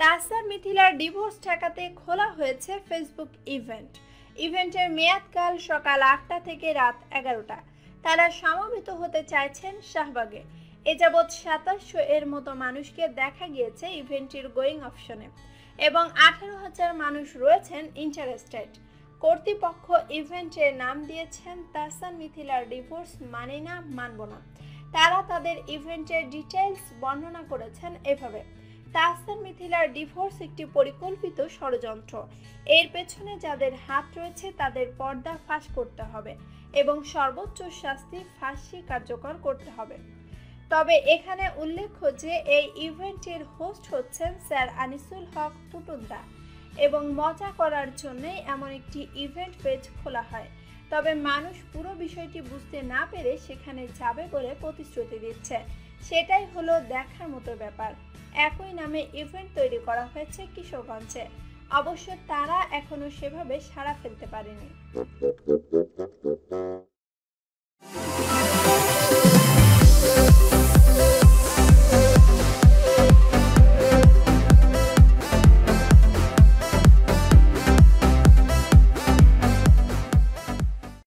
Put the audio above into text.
তাসার মিথিলার ডিভোর্স ঠেকাতে খোলা হয়েছে ফেসবুক ইভেন্ট ইভেন্টের মেয়াদকাল সকাল আটটা থেকে রাত এগারোটা। তারা সমবেত হতে চাইছেন শাহবাগে। এ যাবৎ সাতাশশো এর মতো মানুষকে দেখা গিয়েছে ইভেন্টটির গোয়িং অপশনে এবং আঠারো হাজার মানুষ রয়েছেন ইন্টারেস্টেড কর্তৃপক্ষ ইভেন্টের নাম দিয়েছেন তাসান মিথিলার ডিভোর্স মানে না, মানব না। তারা তাদের ইভেন্টের ডিটেইলস বর্ণনা করেছেন এভাবে। তাহসান মিথিলার ডিভোর্স একটি পরিকল্পিত ষড়যন্ত্র। এর পেছনে যাদের হাত রয়েছে, তাদের পর্দা ফাঁস করতে হবে এবং সর্বোচ্চ শাস্তি ফাঁসি কার্যকর করতে হবে। তবে এখানে উল্লেখ্য যে, এই ইভেন্টের হোস্ট হচ্ছেন স্যার আনিসুল হক পুটুন্দা এবং মজা করার জন্যই এমন একটি ইভেন্ট পেজ খোলা হয়। তবে মানুষ পুরো বিষয়টি বুঝতে না পেরে সেখানে যাবে বলে প্রতিশ্রুতি দিচ্ছে। সেটাই হলো দেখার মতো ব্যাপার। একই নামে ইভেন্ট তৈরি করা হয়েছে কিশোরগঞ্জে। অবশ্য তারা এখনও সেভাবে সাড়া ফেলতে পারেনি।